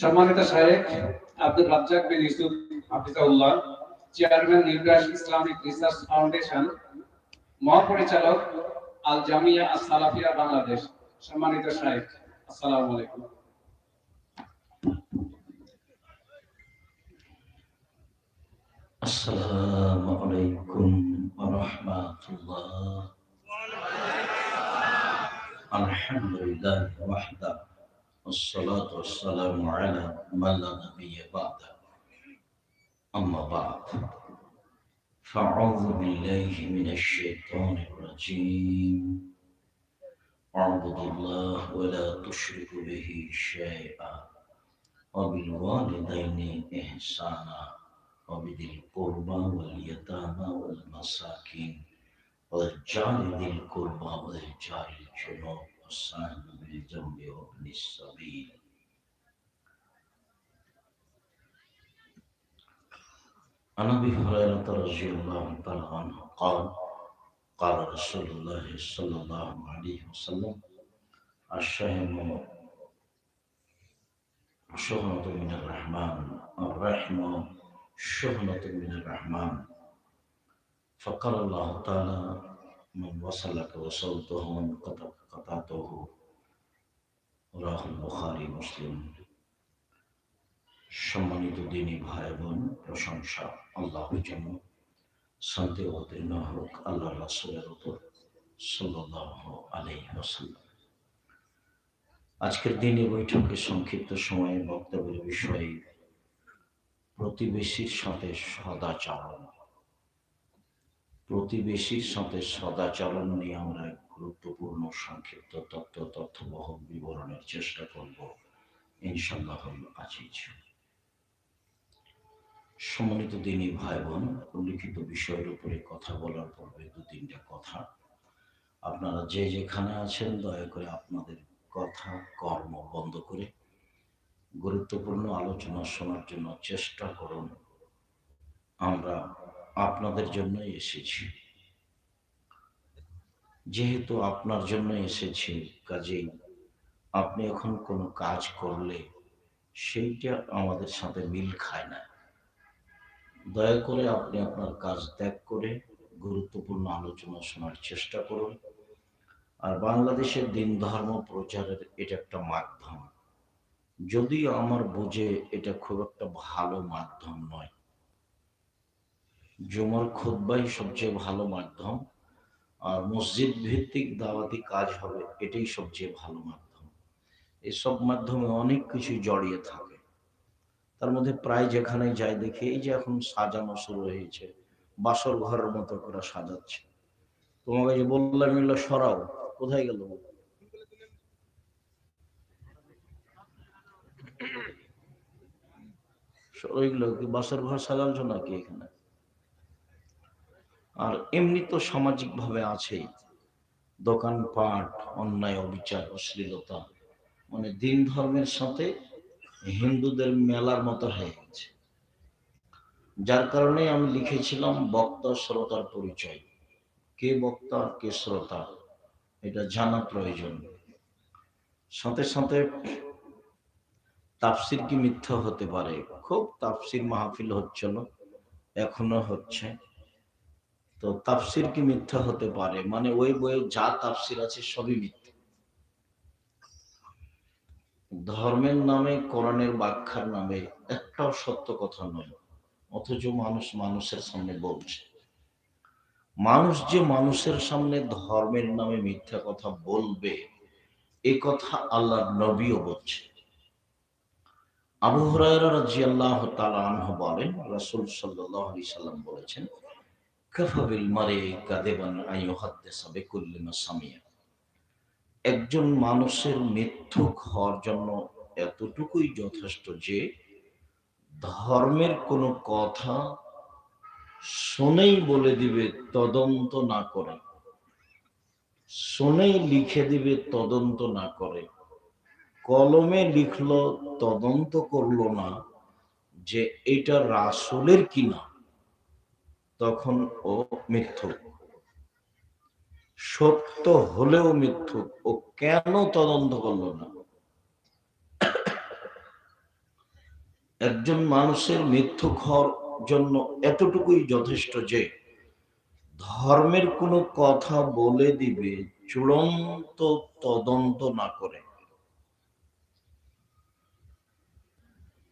সম্মানিত সাহেব আব্দুল রাজ্জাক বিন ইউসুফ হাফিজাউল্লাহ চেয়ারম্যান নিউরাশ ইসলামিক রিসার্চ ফাউন্ডেশন, মহাপরিচালক আল জামিয়া আল সালাফিয়া বাংলাদেশ। সম্মানিত সাহেব আসসালামু আলাইকুম। আসসালামু আলাইকুম ওয়া রাহমাতুল্লাহ। আলহামদুলিল্লাহ ওয়াহদাহু। والصلاة والسلام على من لا نبي بعده. أما بعد فأعوذ بالله من الشيطان الرجيم. اعبدوا الله ولا تشركوا به شيئا. وبالوالدين إحسانا. وبذي القربى واليتامى والمساكين. والجار ذي القربى والجار الجنوب. والصاحب بالجنب وابن السبيل. عن أبي هريرة رضي الله تعالى عنه قال قال رسول الله صلى الله عليه وسلم الشهم شهرة من الرحمن الرحمة شهنة من الرحمن. فقال الله تعالى من وصلك وصلته من قطع قطعته রাহ বুখারি, মুসলিম। সম্মানিত দিনী ভাই বোন, প্রশংসা আল্লাহর জন্য। শান্তি অবতীর্ণ হোক আল্লাহ রাসুলের উপর সাল্লাহ আলাই ওসাল্লাম আজকের দিনে বৈঠকে সংক্ষিপ্ত সময়ে বক্তব্যের বিষয়ে প্রতিবেশীর সাথে সদাচরণ। প্রতিবেশীর সাথে সদাচরণ নিয়ে আমরা গুরুত্বপূর্ণ সংক্ষিপ্ত তথ্য তথ্যবহ বিবরণের চেষ্টা করব। ইনশাল্লাহ আজিজ সম্মানিত দিনই ভাই বোন উল্লিখিত বিষয়ের উপরে কথা বলার পূর্বে দু তিনটা কথা। আপনারা যে যেখানে আছেন, দয়া করে আপনাদের কথা, কর্ম বন্ধ করে গুরুত্বপূর্ণ আলোচনা শোনার জন্য চেষ্টা করুন। আমরা আপনাদের জন্যই এসেছি। যেহেতু আপনার জন্য এসেছি, কাজেই আপনি এখন কোনো কাজ করলে সেইটা আমাদের সাথে মিল খায় না। দয়া করে আপনি আপনার কাজ ত্যাগ করে গুরুত্বপূর্ণ আলোচনা শোনার চেষ্টা করুন। আর বাংলাদেশের দিন ধর্ম প্রচারের এটা একটা মাধ্যম। যদিও আমার বুঝে এটা খুব একটা ভালো মাধ্যম নয়। জুমার খুদ্বাই সবচেয়ে ভালো মাধ্যম, আর মসজিদ ভিত্তিক দাওয়াতি কাজ হবে এটাই সবচেয়ে ভালো মাধ্যম। এসব মাধ্যমে অনেক কিছু জড়িয়ে থাকে। তার মধ্যে প্রায় যেখানে যাই দেখি, এই যে এখন সাজানো শুরু হয়েছে, বাসর ঘরের মতো করে সাজাচ্ছে। তোমাকে যে বললাম সরাও। কোথায় গেল? ওইগুলো কি বাসর ঘর সাজালছো নাকি এখানে? আর এমনি তো সামাজিক ভাবে আছেই দোকানপাট অন্যায়, অবিচার, অশ্লীলতা মানে দিন ধর্মের সাথে হিন্দুদের মেলার মতো হয়ে গেছে। যার কারণে আমি লিখেছিলাম বক্তা, শ্রোতার পরিচয়। কে বক্তা, কে শ্রোতা, এটা জানা প্রয়োজন। সাথে সাথে তাফসির কি মিথ্যা হতে পারে? খুব তাফসির মাহফিল হচ্ছিল, এখনও হচ্ছে। তো তাফসির কি মিথ্যা হতে পারে? মানে ওই বইয়ে যা তাফসির আছে সবই মিথ্যা। ধর্মের নামে, কোরআনের ব্যাখ্যার নামে একটাও সত্য কথা নয়। অথচ মানুষ মানুষের সামনে বলছে। মানুষ যে মানুষের সামনে ধর্মের নামে মিথ্যা কথা বলবে, এ কথা আল্লাহ নবীও বলছে। আবু হুরায়রা রাদিয়াল্লাহু তাআলা আনহু বলেন, রাসূল আলাইহি সাল্লাম বলেছেন একজন মানুষের মিথ্যুক হওয়ার জন্য এতটুকুই যথেষ্ট যে ধর্মের কোনো কথা শুনেই বলে দিবে, তদন্ত না করে। শুনেই লিখে দিবে, তদন্ত না করে। কলমে লিখলো, তদন্ত করল না যে এটা রাসুলের কিনা। তখন ও মিথ্যুক। সত্য হলেও মিথ্যুক। ও কেন তদন্ত করল না? একজন মানুষের মৃত্যু খর জন্য এতটুকুই যথেষ্ট যে, ধর্মের কোনো কথা বলে দিবে, চূড়ান্ত তদন্ত না করে।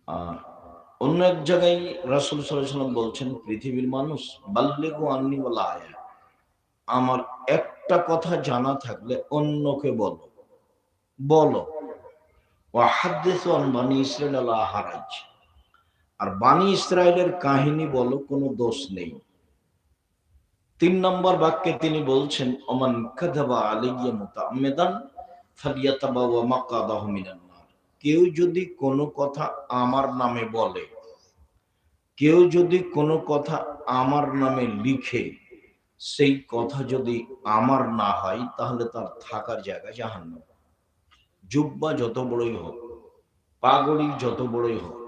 আর অন্য এক জায়গায় রাসুল সাল্লাম বলছেন, পৃথিবীর মানুষ বাল্যেগু আন্নি বলা আয়া, আমার একটা কথা জানা থাকলে অন্যকে বলো। বলো বানি ইসরাইল হারাজ আর বানি ইসরায়েলের কাহিনী বলো, কোনো দোষ নেই। তিন নম্বর বাক্যে তিনি বলছেন নার কেউ যদি কোনো কথা আমার নামে বলে, কেউ যদি কোনো কথা আমার নামে লিখে, সেই কথা যদি আমার না হয়, তাহলে তার থাকার জায়গা জাহান্নাম। জুব্বা যত বড়ই হোক, পাগড়ি যত বড়ই হোক,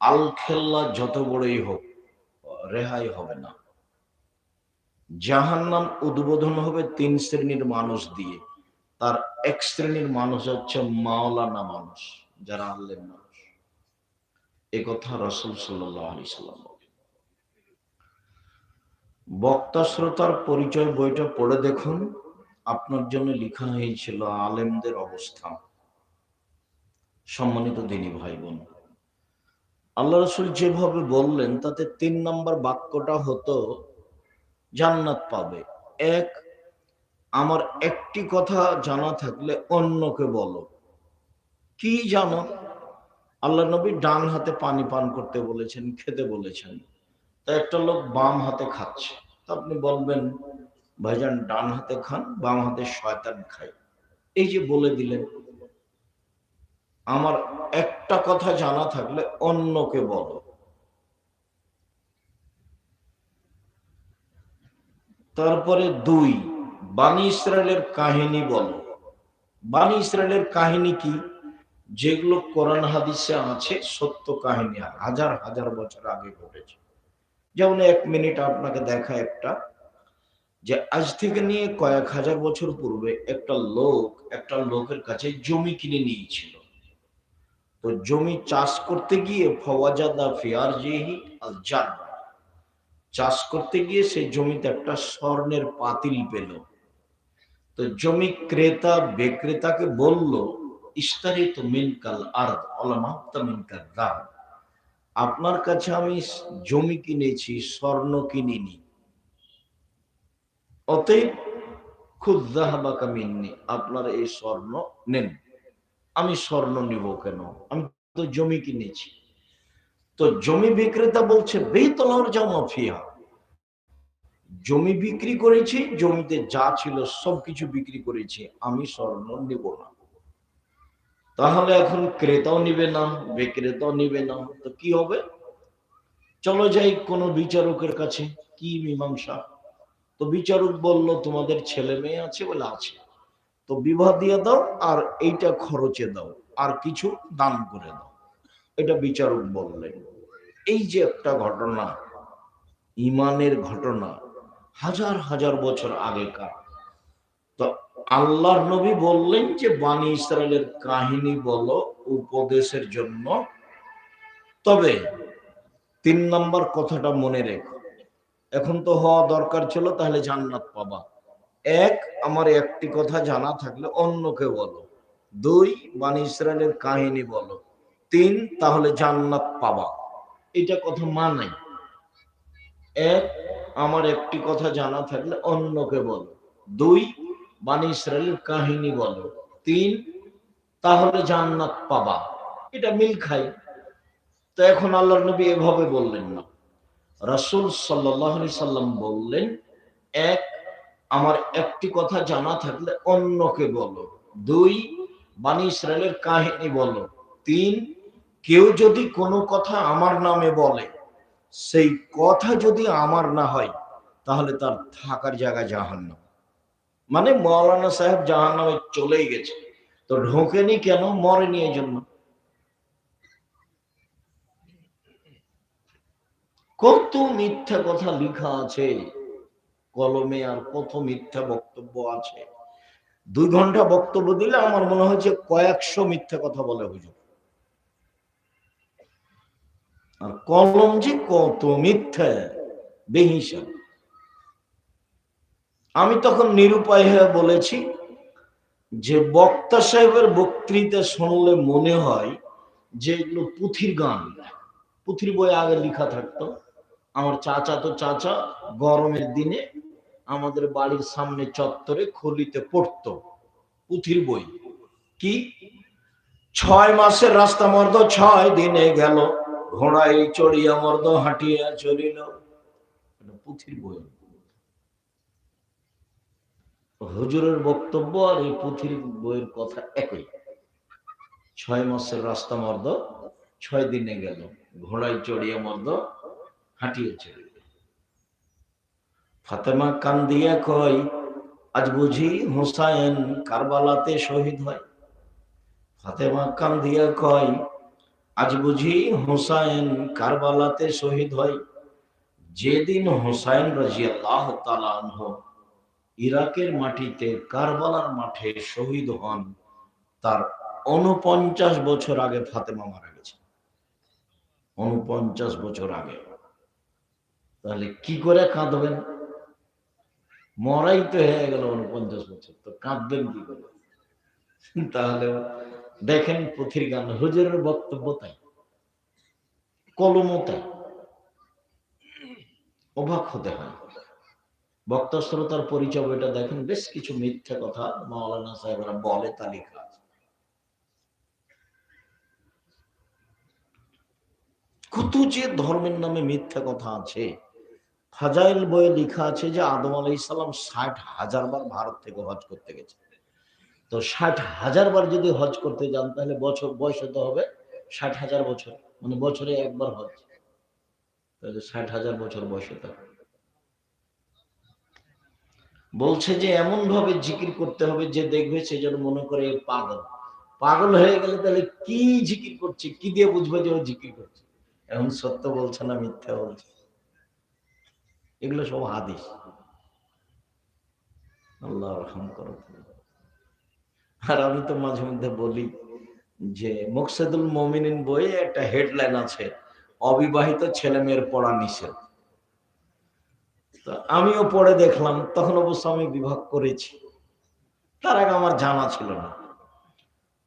আলখেল্লা যত বড়ই হোক, রেহাই হবে না। জাহান্নাম উদ্বোধন হবে তিন শ্রেণির মানুষ দিয়ে। তার এক শ্রেণির মানুষ হচ্ছে মাওলানা মানুষ। যারা আল্লের মানুষ। এ কথা রসুল সাল্লাম বক্তা, শ্রোতার পরিচয় বইটা পড়ে দেখুন। আপনার জন্য লেখা হয়েছিল আলেমদের অবস্থা। সম্মানিত দিনী ভাই বোন আল্লাহ রসুল যেভাবে বললেন, তাতে তিন নম্বর বাক্যটা হতো, জান্নাত পাবে। এক, আমার একটি কথা জানা থাকলে অন্যকে বলো। কি জানো? আল্লাহ নবী ডান হাতে পানি পান করতে বলেছেন, খেতে বলেছেন। তা একটা লোক বাম হাতে খাচ্ছে। তা আপনি বলবেন, ভাইজান, ডান হাতে খান, বাম হাতে শয়তান খাই এই যে বলে দিলেন, আমার একটা কথা জানা থাকলে অন্যকে বলো। তারপরে দুই, বানি ইসরায়েলের কাহিনী বলো। বানি ইসরায়েলের কাহিনী কি? যেগুলো কোরআন হাদিসে আছে, সত্য কাহিনী আর হাজার হাজার বছর আগে ঘটেছে। যেমন এক মিনিট আপনাকে দেখা একটা, যে আজ থেকে নিয়ে কয়েক হাজার বছর পূর্বে একটা লোক, একটা লোকের কাছে জমি কিনে নিয়েছিল। তো জমি চাষ করতে গিয়ে ফওয়াজাদা ফিয়ার জেহি আল জান চাষ করতে গিয়ে সেই জমিতে একটা স্বর্ণের পাতিল পেল। তো জমি ক্রেতা, বিক্রেতাকে বলল ইস্তারিত মিনকাল আর মিনকাল দাম আপনার কাছে আমি জমি কিনেছি, স্বর্ণ কিনিনি। অতএব, খুদ জাহাবাকা মিন্নি, আপনার এই স্বর্ণ নেন। আমি স্বর্ণ নিব কেন? আমি তো জমি কিনেছি। তো জমি বিক্রেতা বলছে বেতলার জামা ফিয়া জমি বিক্রি করেছি, জমিতে যা ছিল সবকিছু বিক্রি করেছি, আমি স্বর্ণ নিব না। তাহলে এখন ক্রেতাও নিবে না, বিক্রেতাও নিবে না। তো কি হবে? চলো যাই কোনো বিচারকের কাছে। কি মীমাংসা? তো বিচারক বলল, তোমাদের ছেলে মেয়ে আছে বলে আছে। তো বিবাহ দিয়ে দাও আর এইটা খরচে দাও। আর কিছু দান করে দাও। এটা বিচারক বললেন এই যে একটা ঘটনা, ইমানের ঘটনা, হাজার হাজার বছর আগেকার। তো আল্লাহর নবী বললেন যে, বানী ইসরায়েলের কাহিনী বলো, উপদেশের জন্য। তবে তিন নম্বর কথাটা মনে রেখো। এখন তো হওয়া দরকার ছিল, তাহলে জান্নাত পাবা। এক, আমার একটি কথা জানা থাকলে অন্যকে বলো। দুই, বানী ইসরায়েলের কাহিনী বলো। তিন, তাহলে জান্নাত পাবা। এটা কথা মানাই এক, আমার একটি কথা জানা থাকলে অন্যকে বলো। দুই বানী ইসরায়েলের কাহিনী বলো। তিন, তাহলে জান্নাত পাবা। এটা মিল খাই। তো এখন আল্লাহ নবী এভাবে বললেন না। রাসূল আলাইহি সাল্লাম বললেন, এক, আমার একটি কথা জানা থাকলে অন্যকে বলো। দুই, বানী ইসরায়েলের কাহিনী বলো। তিন, কেউ যদি কোনো কথা আমার নামে বলে, সেই কথা যদি আমার না হয়, তাহলে তার থাকার জায়গা জাহান্নাম। মানে মৌলানা সাহেব জাহান্নামে চলেই গেছে। তো ঢোকেনি কেন? মরেনি এই জন্য কত মিথ্যা কথা লিখা আছে। কলমে আর কত মিথ্যা বক্তব্য আছে। দুই ঘণ্টা বক্তব্য দিলে আমার মনে হয়েছে কয়েকশো মিথ্যা কথা বলে হুজুর। আর কলম যে কত মিথ্যা, বেহিসাব। আমি তখন নিরুপায় হয়ে বলেছি যে বক্তা সাহেবের বক্তৃতা শুনলে মনে হয় যে এগুলো পুথির গান। পুথির বই আগে লেখা থাকতো। আমার চাচা তো চাচা, গরমের দিনে আমাদের বাড়ির সামনে চত্বরে খলিতে পড়তো পুথির বই। কি? ছয় মাসের রাস্তা মর্দ, ছয় দিনে গেল। ঘোড়ায় চড়িয়া মর্দ, হাঁটিয়া চলিল। এটা পুথির বই। হুজুরের বক্তব্য আর এই পুথির বইয়ের কথা একই। ছয় মাসের রাস্তা মর্দ, ছয় দিনে গেল। ঘোড়ায় চড়িয়া মর্দ, হাঁটিয়ে চলিল ফাতেমা কান দিয়া কয়, আজ বুঝি হুসাইন কারবালাতে শহীদ হয়? ফাতেমা কান দিয়া কয়, আজ বুঝি হুসাইন কারবালাতে শহীদ হয়। যেদিন হুসাইন রাজিয়াল্লাহ তাআলা আনহু ইরাকের মাটিতে কারবালার মাঠে শহীদ হন তার উনপঞ্চাশ বছর আগে ফাতেমা মারা গেছে। উনপঞ্চাশ বছর আগে। তাহলে কি করে কাঁদবেন? মরাই তো হয়ে গেল উনপঞ্চাশ বছর, তো কাঁদবেন কি করে? তাহলে দেখেন পুথির গান, হুজুরের বক্তব্য তাই, কলমও তাই। অবাক হতে হয়। বক্তা শ্রোতার পরিচয় বইটা দেখেন, বেশ কিছু মিথ্যা কথা মাওলানা সাহেবরা বলে তালিকা। কত যে ধর্মের নামে মিথ্যা কথা আছে, ফাজাইল বইয়ে লেখা আছে যে আদম আলাই ইসলাম ষাট হাজার বার ভারত থেকে হজ করতে গেছে। তো ষাট হাজার বার যদি হজ করতে যান, তাহলে বছর, বয়স হতে হবে? ষাট হাজার বছর মানে বছরে একবার হজ। তাহলে ষাট হাজার বছর বয়স হতে হবে। বলছে যে এমন ভাবে জিকির করতে হবে যে দেখবে সে যেন মনে করে পাগল। পাগল হয়ে গেলে তাহলে কি জিকির করছে? কি দিয়ে বুঝবে যে ও জিকির করছে? এখন সত্য বলছে না মিথ্যা বলছে? এগুলো সব হাদিস। আল্লাহ রহম করো আর আমি তো মাঝে মধ্যে বলি যে মুকসেদুল মমিনিন বইয়ে একটা হেডলাইন আছে, অবিবাহিত ছেলে মেয়ের পড়া নিষেধ। আমিও পড়ে দেখলাম, তখন অবশ্য আমি বিভাগ করেছি। তার আগে আমার জানা ছিল না।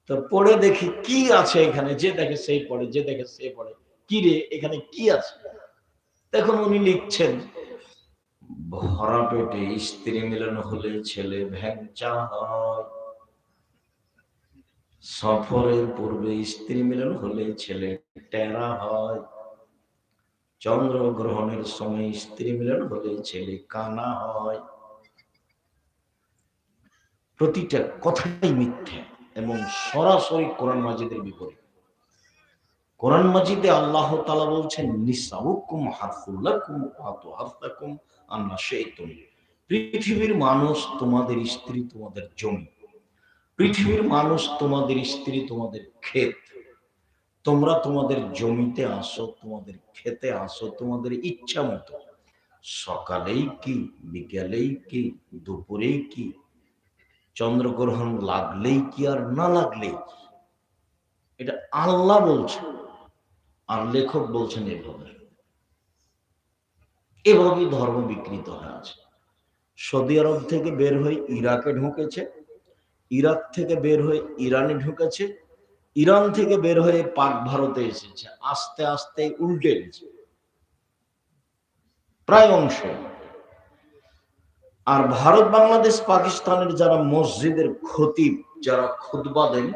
তো পড়ে দেখি কি আছে এখানে, যে দেখে সেই পড়ে, যে দেখে সে পড়ে, কি রে, এখানে কি আছে? দেখুন উনি লিখছেন, ভরা পেটে স্ত্রী মিলন হলে ছেলে ভ্যাংচা হয়। সফরের পূর্বে স্ত্রী মিলন হলে ছেলে টেরা হয়। চন্দ্র গ্রহণের সময় স্ত্রী মিলন হলে ছেলে কানা হয়। প্রতিটা কথাই মিথ্যা এবং সরাসরি কোরআন মাজিদের বিপরীত। কোরআন মাজিদে আল্লাহ তালা বলছেন, নিসাউকুম হারফুল্লাকুম আতু হারফাকুম আন্না শাইতুম পৃথিবীর মানুষ তোমাদের স্ত্রী তোমাদের জমি। পৃথিবীর মানুষ তোমাদের স্ত্রী তোমাদের ক্ষেত। তোমরা তোমাদের জমিতে আসো, তোমাদের খেতে আসো, তোমাদের ইচ্ছা মতো। সকালেই কি, বিকেলেই কি, দুপুরেই কি, চন্দ্রগ্রহণ লাগলেই কি আর না লাগলেই কি? এটা আল্লাহ বলছে, আর লেখক বলছেন এভাবে। এভাবেই ধর্ম বিকৃত হয়ে আছে। সৌদি আরব থেকে বের হয়ে ইরাকে ঢুকেছে, ইরাক থেকে বের হয়ে ইরানে ঢুকেছে ইরান থেকে বের হয়ে পাক ভারতে এসেছে। আস্তে আস্তে উল্টে প্রায় অংশ। আর ভারত, বাংলাদেশ, পাকিস্তানের যারা মসজিদের খতিব, যারা খুতবা দেন,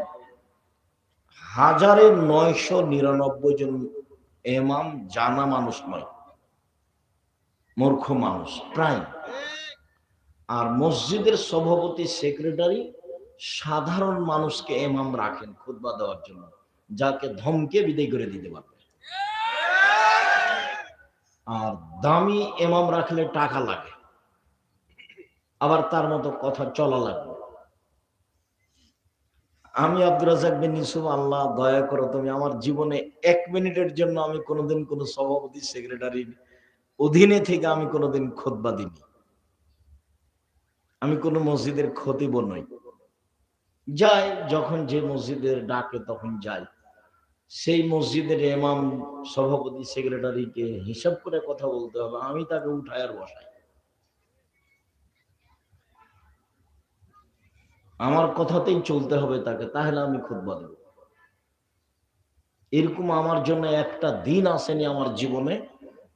হাজারে নয়শো নিরানব্বই জন এমাম জানা মানুষ নয়। মূর্খ মানুষ, প্রায়। আর মসজিদের সভাপতি, সেক্রেটারি সাধারণ মানুষকে এমাম রাখেন খুতবা দেওয়ার জন্য, যাকে ধমকে বিদায় করে দিতে পারবে। আর দামি এমাম রাখলে টাকা লাগে। আবার তার মতো কথা চলা লাগবে। আমি আব্দুর রাজাক বিন ইউসুফ, আল্লাহ দয়া করো তুমি আমার জীবনে এক মিনিটের জন্য আমি কোনোদিন কোনো সভাপতি সেক্রেটারির অধীনে থেকে আমি কোনোদিন খোদবা দিইনি। আমি কোনো মসজিদের খতিব নই। যাই যখন যে মসজিদের ডাকে তখন যাই সেই মসজিদের ইমাম, সভাপতি, সেক্রেটারিকে হিসাব করে কথা বলতে হবে, আমি তাকে উঠায় আর বসাই। আমার কথাতেই চলতে হবে তাকে, তাহলে আমি খুতবা দেব। এরকম আমার জন্য একটা দিন আসেনি আমার জীবনে,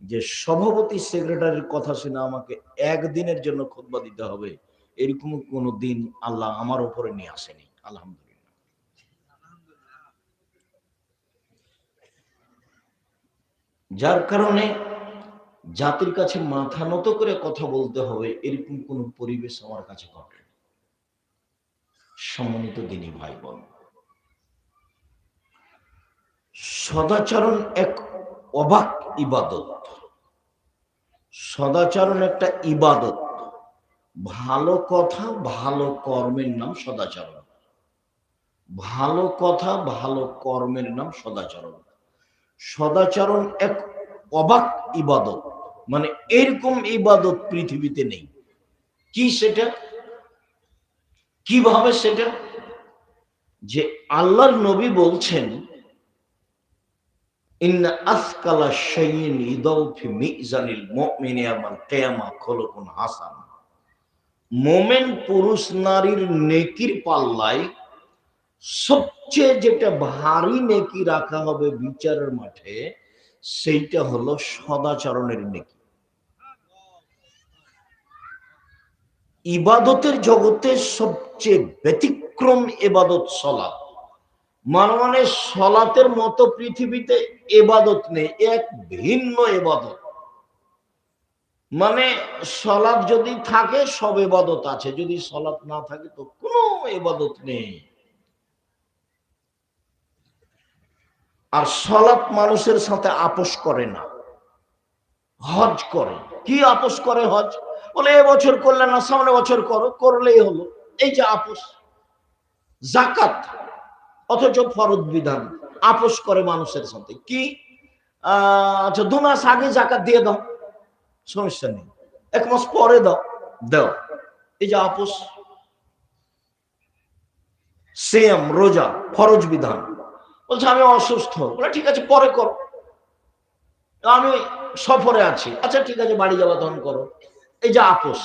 যে সভাপতি, সেক্রেটারির কথা শুনে আমাকে একদিনের জন্য খুতবা দিতে হবে। এরকম কোনো দিন আল্লাহ আমার উপরে নিয়ে আসেনি। আলহামদুলিল্লাহ। যার কারণে জাতির কাছে মাথা নত করে কথা বলতে হবে, এরকম কোন পরিবেশ আমার কাছে ঘটে সম্মানিত দিনী ভাই বোন সদাচরণ এক অবাক ইবাদত। সদাচরণ একটা ইবাদত। ভালো কথা, ভালো কর্মের নাম সদাচরণ। ভালো কথা, ভালো কর্মের নাম সদাচরণ। সদাচরণ এক অবাক ইবাদত। মানে এরকম ইবাদত পৃথিবীতে নেই। কি সেটা? কীভাবে সেটা? যে আল্লাহর নবী বলছেন আসকালা শাইইন ইদাউ মিজানিল মুমিনি আমাল কিয়ামা হাসান। মোমেন পুরুষ নারীর নেকির পাল্লায় সবচেয়ে যেটা ভারী নেকি রাখা হবে বিচারের মাঠে, সেইটা হলো সদাচরণের নেকি। ইবাদতের জগতে সবচেয়ে ব্যতিক্রম এবাদত সলাৎ। মানে মানে সলাতের মতো পৃথিবীতে এবাদত নেই, এক ভিন্ন এবাদত। মানে সলাৎ যদি থাকে, সব এবাদত আছে। যদি সলাৎ না থাকে, তো কোনো এবাদত নেই। আর সলাৎ মানুষের সাথে আপোষ করে না। হজ করে। কি আপোষ করে হজ? বলে এবছর করলে না, সামনে বছর করো। করলেই হলো। এই যে আপোষ। জাকাত অথচ ফরজ বিধান। আপোষ করে মানুষের সাথে। কি? আচ্ছা দু মাস আগে জাকাত দিয়ে দাও। সমস্যা নেই। এক মাস পরে দাও। দাও। এই যে আপোষ সেম রোজা, ফরজ বিধান। বলছে, আমি অসুস্থ। বলে, ঠিক আছে, পরে করো। আমি সফরে আছি। আচ্ছা ঠিক আছে, বাড়ি যাওয়া তখন করো। এই যে আপোষ,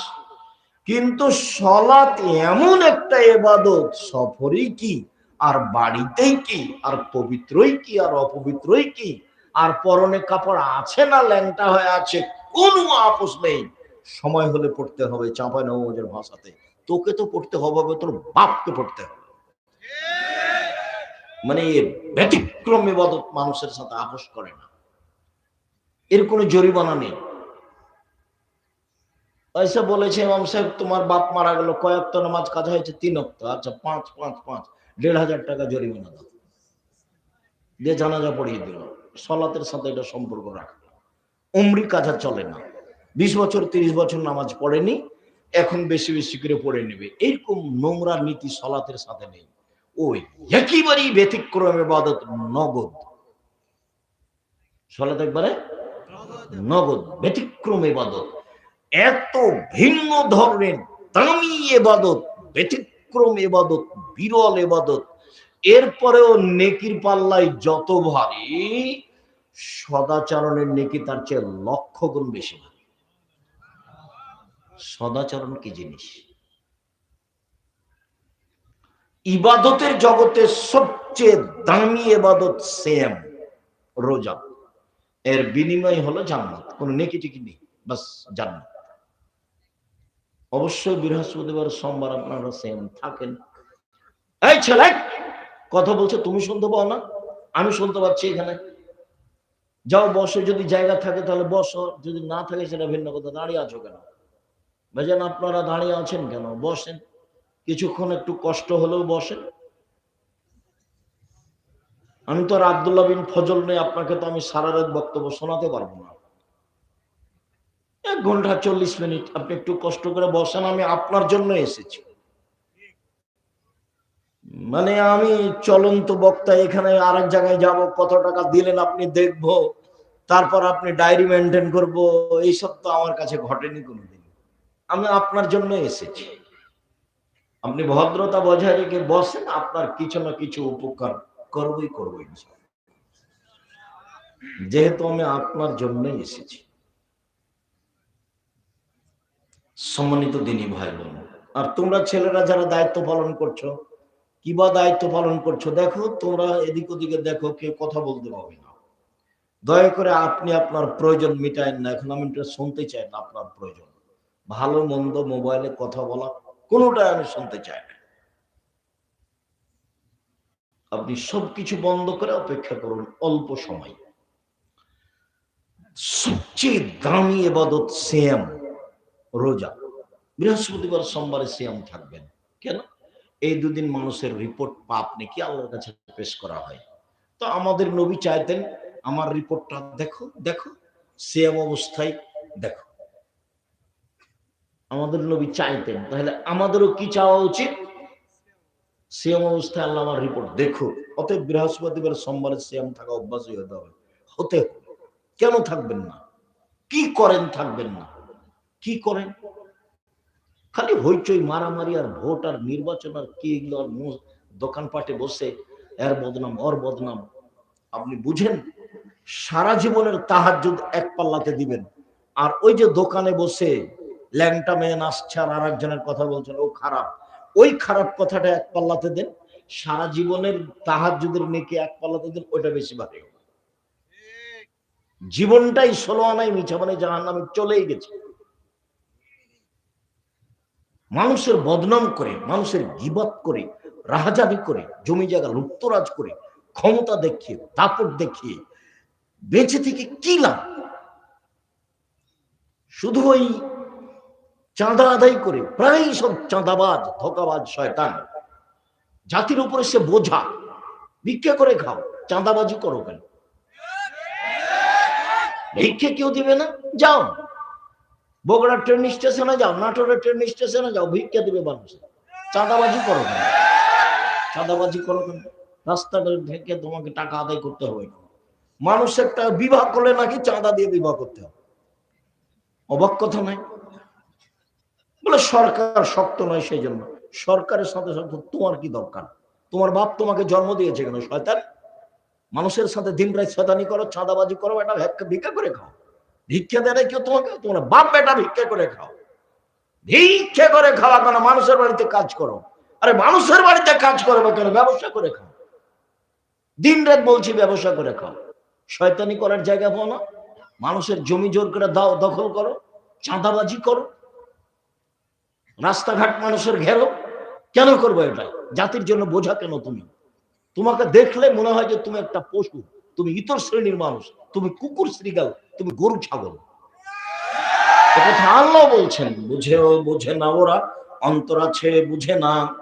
কিন্তু সলাৎ এমন একটা এবাদত, সফরই কি, আর বাড়িতেই কি, আর পবিত্রই কি, আর অপবিত্রই কি, আর পরনে কাপড় আছে না ল্যাংটা হয়ে আছে কোনো আপোষ নেই। সময় হলে পড়তে হবে চাঁপাই নবমের ভাষাতে। তোকে তো পড়তে হবে তোর বাপকে পড়তে হবে। মানে ব্যতিক্রম এবাদত মানুষের সাথে আপোষ করে না। এর কোনো জরিমানা নেই। পয়সা বলেছে ইমাম সাহেব, তোমার বাপ মারা গেল, কয়েকটা নামাজ কাজা হয়েছে, তিন অক্ত। আচ্ছা পাঁচ পাঁচ পাঁচ, দেড় হাজার টাকা জরিমানা দাও। দিয়ে জানাজা পড়িয়ে দিল। সলাতের সাথে এটা সম্পর্ক রাখে। উমরি কাজা চলে না। বিশ বছর, তিরিশ বছর নামাজ পড়েনি, এখন বেশি বেশি করে পড়ে নেবে। এইরকম নোংরা নীতি সলাতের সাথে নেই। ওই একেবারেই ব্যতিক্রম এবাদত নগদ। সলাত একবারে। নগদ, ব্যতিক্রম এবাদত এত ভিন্ন ধরনের দামি এবাদত ব্যতিক্রম এবাদত বিরল এবাদত এরপরেও নেকির পাল্লায় যত ভারী সদাচরণের নেকি তার চেয়ে লক্ষ গুণ বেশি ভারী সদাচরণ কি জিনিস? ইবাদতের জগতে সবচেয়ে দামি এবাদত সেম রোজা। এর বিনিময় হলো জান্নাত। কোনো নেকি টিকি নেই, বাস জান্নাত। অবশ্যই বৃহস্পতিবার সোমবার আপনারা সেম থাকেন। এই ছেলে, কথা বলছে, তুমি শুনতে পাও না? আমি শুনতে পাচ্ছি এখানে। যাও বসো, যদি জায়গা থাকে তাহলে বসো, যদি না থাকে সেটা ভিন্ন কথা, দাঁড়িয়ে আছো কেন? ভাইজান, আপনারা দাঁড়িয়ে আছেন কেন? বসেন। কিছুক্ষণ একটু কষ্ট হলেও বসেন। আমি তো আর আবদুল্লাহ বিন ফজল নেই, আপনাকে তো আমি সারা রাত বক্তব্য শোনাতে পারব না। এক ঘণ্টা চল্লিশ মিনিট, আপনি একটু কষ্ট করে বসেন, আমি আপনার জন্য এসেছি। মানে আমি চলন্ত বক্তা, এখানে আরেক জায়গায় যাব, কত টাকা দিলেন আপনি দেখব। তারপর আপনি ডায়েরি মেনটেন করব এইসব তো আমার কাছে ঘটেনি কোনোদিন। আমি আপনার জন্য এসেছি। আপনি ভদ্রতা বজায় রেখে বসেন, আপনার কিছু না কিছু উপকার করবই করব যেহেতু আমি আপনার জন্যই এসেছি। সম্মানিত দিনী ভাই বোন আর তোমরা ছেলেরা যারা দায়িত্ব পালন করছ কিবা দায়িত্ব পালন করছ, দেখো, তোমরা এদিক ওদিকে দেখো, কেউ কথা বলতে পারবে না। দয়া করে আপনি আপনার প্রয়োজন মিটায়েন না। এখন আমি শুনতে চাই না আপনার প্রয়োজন। ভালো, মন্দ, মোবাইলে কথা বলা, কোনোটাই আমি শুনতে চাই না। আপনি সবকিছু বন্ধ করে অপেক্ষা করুন, অল্প সময়। সবচেয়ে দামি এবাদত শ্যাম রোজা। বৃহস্পতিবার, সোমবারে শ্যাম থাকবেন। কেন? এই দুদিন মানুষের রিপোর্ট পাপ নাকি আল্লাহর কাছে পেশ করা হয়। তো আমাদের নবী চাইতেন আমার রিপোর্টটা দেখো দেখো শ্যাম অবস্থায় দেখো। আমাদের নবী চাইতেন, তাহলে আমাদেরও কি চাওয়া উচিত? শ্যাম অবস্থায় আল্লাহ আমার রিপোর্ট দেখো। অতএব বৃহস্পতিবার সোমবারে শ্যাম থাকা অভ্যাসই হতে হবে। হতে কেন থাকবেন না? কি করেন থাকবেন না? কি করেন? খালি হইচই, মারামারি আর ভোট আর নির্বাচন আর কি এগুলো আর দোকানপাটে বসে, এর বদনাম, ওর বদনাম। আপনি বুঝেন? সারা জীবনের তাহাজ্জুদ এক পাল্লাতে দিবেন। আর ওই যে দোকানে বসে ল্যাংটা মেয়ে নাচছে আর আর একজনের কথা বলছেন, ও খারাপ। ওই খারাপ কথাটা এক পাল্লাতে দেন, সারা জীবনের তাহাজ্জুদের মেয়েকে এক পাল্লাতে দেন, ওইটা বেশি ভালো জীবনটাই ষোলো আনাই মিছা মানে জাহান নামে চলেই গেছে। মানুষের বদনাম করে, মানুষের গিবত করে রাহাজাবি করে, জমি জায়গা লুপ্তরাজ করে ক্ষমতা দেখিয়ে, দাপট দেখিয়ে বেঁচে থেকে কি লাভ? শুধু ওই চাঁদা আদায় করে প্রায় সব চাঁদাবাজ, ধোকাবাজ শয়তান। জাতির উপরে সে বোঝা, ভিক্ষা করে খাও, চাঁদাবাজি করো কেন? ভিক্ষে কেউ দিবে না? যাও। বগুড়া ট্রেন স্টেশনে যাও, নাটোরের ট্রেন স্টেশনে যাও, ভিক্ষা দিবে মানুষ চাঁদাবাজি করো কেন? চাঁদাবাজি করো কেন? রাস্তাটা থেকে তোমাকে টাকা আদায় করতে হবে। মানুষ একটা বিবাহ করলে নাকি চাঁদা দিয়ে বিবাহ করতে হবে। অবাক কথা নাই বলে সরকার শক্ত নয় সেই জন্য সরকারের সাথে সাথে তোমার কি দরকার? তোমার বাপ তোমাকে জন্ম দিয়েছে কেন, শয়তান? মানুষের সাথে দিন রাত শয়তানি করো, চাঁদাবাজি করো এটা ভিক্ষা- ভিক্ষা করে খাও। ভিক্ষা দেয় কেউ তোমাকে? তোমার বাপ, বেটা, ভিক্ষা করে খাও। ভিক্ষা করে খাওয়া কেন? মানুষের বাড়িতে কাজ করো। আরে মানুষের বাড়িতে কাজ করবে কেন? ব্যবসা করে খাও। দিন রাত বলছি, ব্যবসা করে খাও। শয়তানি করার জায়গা পাও না। মানুষের জমি জোর করে দাও, দখল করো, চাঁদাবাজি করো। রাস্তাঘাট মানুষের ঘেরো। কেন করব এটা? জাতির জন্য বোঝা কেন তুমি? তোমাকে দেখলে মনে হয় যে তুমি একটা পশু। তুমি ইতর শ্রেণির মানুষ। তুমি কুকুর শ্রীগাল তুমি গরু, ছাগল। আল্লাহ বলছেন। বুঝেও বুঝে না ওরা। অন্তর আছে বুঝে না।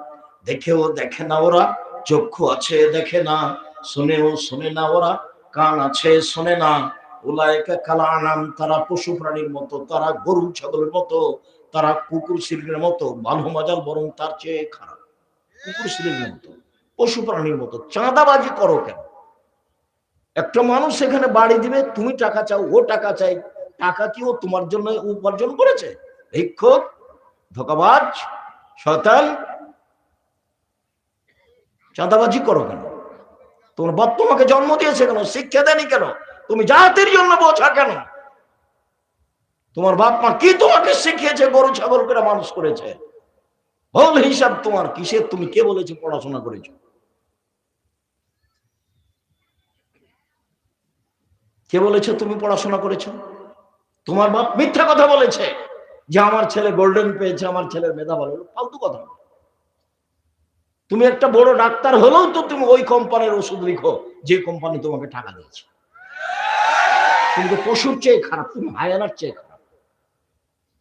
দেখেও দেখে না ওরা। চক্ষু আছে দেখে না। শুনেও শুনে না, ওরা কান আছে, শোনে না। ওলায়কা কালা আনাম তারা পশু প্রাণীর মতো, তারা গরু ছাগলের মতো, তারা কুকুর শিল্পের মতো বালু মাজাল বরং তার চেয়ে খারাপ। কুকুর শিল্পের মতো, পশু প্রাণীর মতো, চাঁদাবাজি করো কেন? একটা মানুষ এখানে বাড়ি দিবে, তুমি টাকা চাও, ও টাকা চাই, টাকা কি ও তোমার জন্য উপার্জন করেছে? ভিক্ষুক, ধোকাবাজ, শয়তান, চাঁদাবাজি করো কেন? তোমার বাপ তোমাকে জন্ম দিয়েছে কেন? শিক্ষা দেনি কেন? তুমি জাতির জন্য বোঝা কেন? তোমার বাপ মা কি তোমাকে শিখিয়েছে? গরু, ছাগল করে মানুষ করেছে। বল হিসাব তোমার কিসের? তুমি কে বলেছে? পড়াশোনা করেছ। কে বলেছে তুমি পড়াশোনা করেছ? তোমার বাপ মিথ্যা কথা বলেছে যে আমার ছেলে গোল্ডেন পেয়েছে, আমার ছেলের মেধা ভালো। ফালতু কথা। তুমি একটা বড় ডাক্তার হলেও তো তুমি ওই কোম্পানির ওষুধ লিখো, যে কোম্পানি তোমাকে টাকা দিয়েছে। তুমি তো পশুর চেয়ে খারাপ, তুমি হায়ানার চেয়ে খারাপ।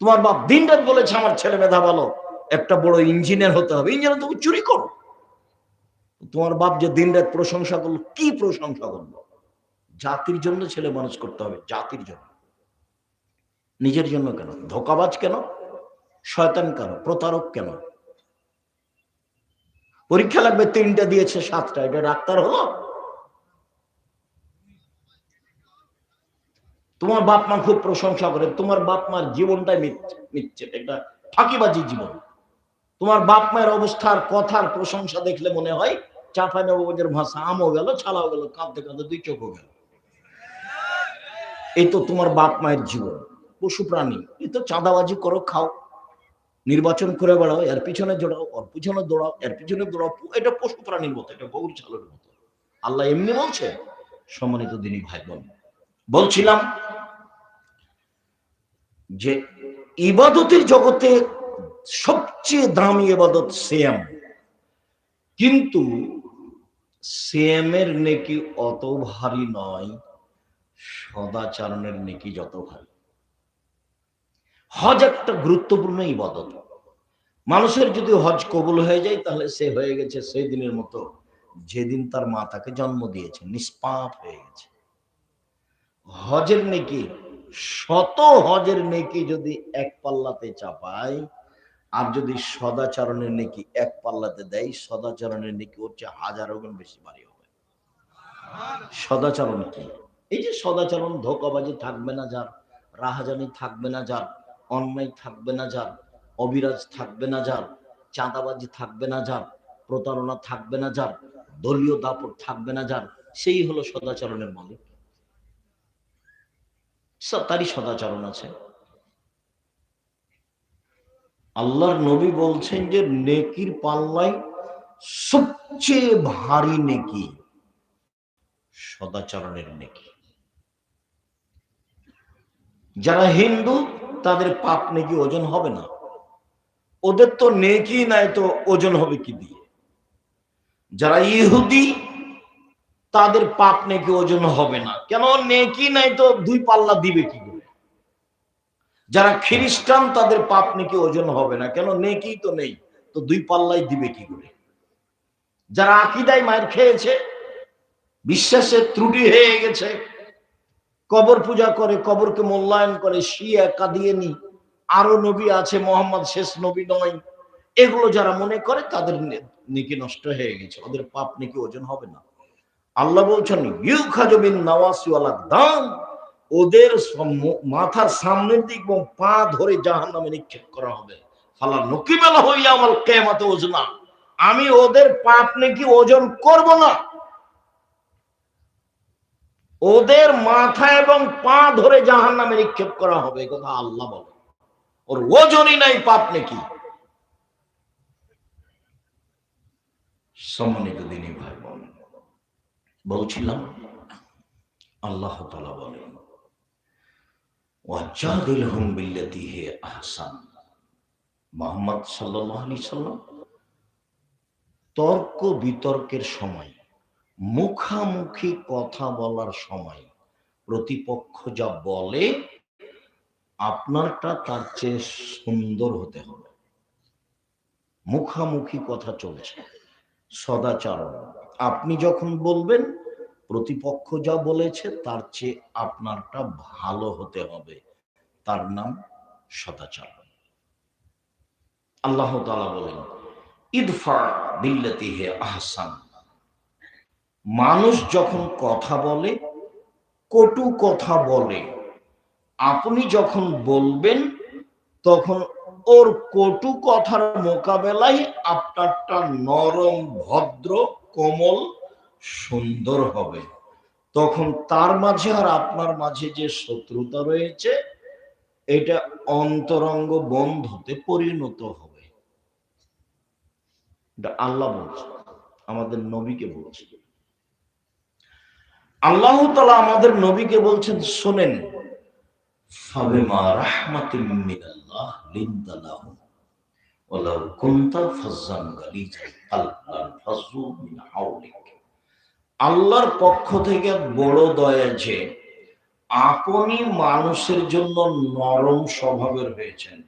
তোমার বাপ দিন রাত বলেছে, আমার ছেলে মেধা ভালো, একটা বড় ইঞ্জিনিয়ার হতে হবে। ইঞ্জিনিয়ার তুমি চুরি করো। তোমার বাপ যে দিন রাত প্রশংসা করল, কি প্রশংসা করল? জাতির জন্য ছেলে মানুষ করতে হবে, জাতির জন্য। নিজের জন্য কেন? ধোকাবাজ কেন? শয়তান কেন? প্রতারক কেন? পরীক্ষা লাগবে, তিনটা দিয়েছে সাতটা, এটা ডাক্তার হলো। তোমার বাপ মা খুব প্রশংসা করে, তোমার বাপ মার জীবনটাই মিথ্যে এটা ফাঁকিবাজি জীবন। তোমার বাপ মায়ের অবস্থার কথার প্রশংসা দেখলে মনে হয়, চাপাই নবাবের ভাষা, আমও গেল, ছালাও গেল, কাঁদতে কাঁদতে দুই চোখও গেল। এই তো তোমার বাপ মায়ের জীবন, পশু প্রাণী, এই তো চাঁদাবাজি করো, খাও। নির্বাচন করে বেড়াও, এর পিছনে জোড়াও ওর পিছনে দৌড়াও, এর পিছনে দৌড়াও এটা পশু প্রাণীর মতো, এটা গৌর চালের মতো। আল্লাহ এমনি বলছে, সম্মানিত দিনী ভাই বোন বলছিলাম যে ইবাদতের জগতে সবচেয়ে দামি ইবাদত সিয়াম। কিন্তু সিয়ামের নেকি অত ভারী নয়, সদাচরণের নেকি যত ভারী। হজ একটা গুরুত্বপূর্ণ ইবাদত। মানুষের যদি হজ কবুল হয়ে যায়, তাহলে সে হয়ে গেছে সেই দিনের মতো যেদিন তার মা তাকে জন্ম দিয়েছে, নিষ্পাপ হয়ে গেছে। হজের নেকি, শত হজের নেকি যদি এক পাল্লাতে চাপায়, আর যদি সদাচরণের নেকি এক পাল্লাতে দেয়, সদাচরণের নেকি হচ্ছে হাজারো গুণ বেশি ভারী হবে। সদাচরণ কি? এই যে সদাচরণ, ধোকাবাজি থাকবে না যার, রাহাজানি থাকবে না যার অন্যায় থাকবে না যার, অবিরাজ থাকবে না যার, চাঁদাবাজি থাকবে না যার, প্রতারণা থাকবে না যার, দলীয় দাপট থাকবে না যার, সেই হলো সদাচরণের মালিক তারই সদাচরণ আছে। আল্লাহর নবী বলছেন যে, নেকির পাল্লাই সবচেয়ে ভারী নেকি সদাচরণের নেকি। যারা হিন্দু তাদের পাপ নেকি ওজন হবে না? ওদের তো নেকি নাই তো ওজন হবে কি দিয়ে? যারা ইহুদি, তাদের পাপ নেকি ওজন হবে না। কেন নেকি নাই তো দুই পাল্লা দিবে কি করে? যারা খ্রিস্টান, তাদের পাপ নেকি ওজন হবে না। কেন নেকি তো নেই, তো দুই পাল্লাই দিবে কি করে? যারা আকিদায় মায়ের খেয়েছে, বিশ্বাসের ত্রুটি হয়ে গেছে কবর পূজা করে, কবরকে মূল্যায়ন করে, শিয়া, কাদিয়েনি, আরও নবী আছে, মোহাম্মদ শেষ নবী নয়। এগুলো যারা মনে করে, তাদের নেকি নষ্ট হয়ে গেছে। ওদের পাপ নেকি ওজন হবে না। আল্লাহ বলছেন ইউ খাজবিন নওয়াসিওয়ালা দাম। ওদের মাথার সামনের দিক এবং পা ধরে জাহান নামে নিক্ষেপ করা হবে। ফালা নকিমেলা হইয়া আমার কেমাতে ওজনা আমি ওদের পাপ নাকি ওজন করব না। ওদের মাথা এবং পা ধরে জাহান নামে নিক্ষেপ করা হবে কথা আল্লাহ বলে ওর ওজনই নাই, পাপ নাকি? সম্মানিত দিনী ভাই বোন বলছিলাম, আল্লাহ তালা বলেন ওয়াজাদিলহুম বিল্লাতি হে আহসান। মোহাম্মদ সাল্লাল্লাহু আলাইহি সাল্লাম তর্ক বিতর্কের সময় মুখামুখি কথা বলার সময় প্রতিপক্ষ যা বলে, আপনারটা তার চেয়ে সুন্দর হতে হবে। মুখামুখি কথা চলছে। সদাচরণ। আপনি যখন বলবেন, প্রতিপক্ষ যা বলেছে তার চেয়ে আপনারটা ভালো হতে হবে। তার নাম সদাচারণ। আল্লাহ তাআলা বলেন, ইদফা বিল্লাতি হে আহসান। মানুষ যখন কথা বলে, কটু কথা বলে, আপনি যখন বলবেন, তখন ওর কটু কথার মোকাবেলায় আপনারটা নরম, ভদ্র, কোমল, সুন্দর হবে। তখন তার মাঝে আর আপনার মাঝে যে শত্রুতা রয়েছে, এটা অন্তরঙ্গ বন্ধতে পরিণত হবে। আল্লাহ বলছে, আমাদের নবীকে বলছে। আল্লাহ তালা আমাদের নবীকে বলছেন, শোনেন আল্লাহর পক্ষ থেকে বড় দয়া যে আপনি মানুষের জন্য নরম স্বভাবের হয়েছেন।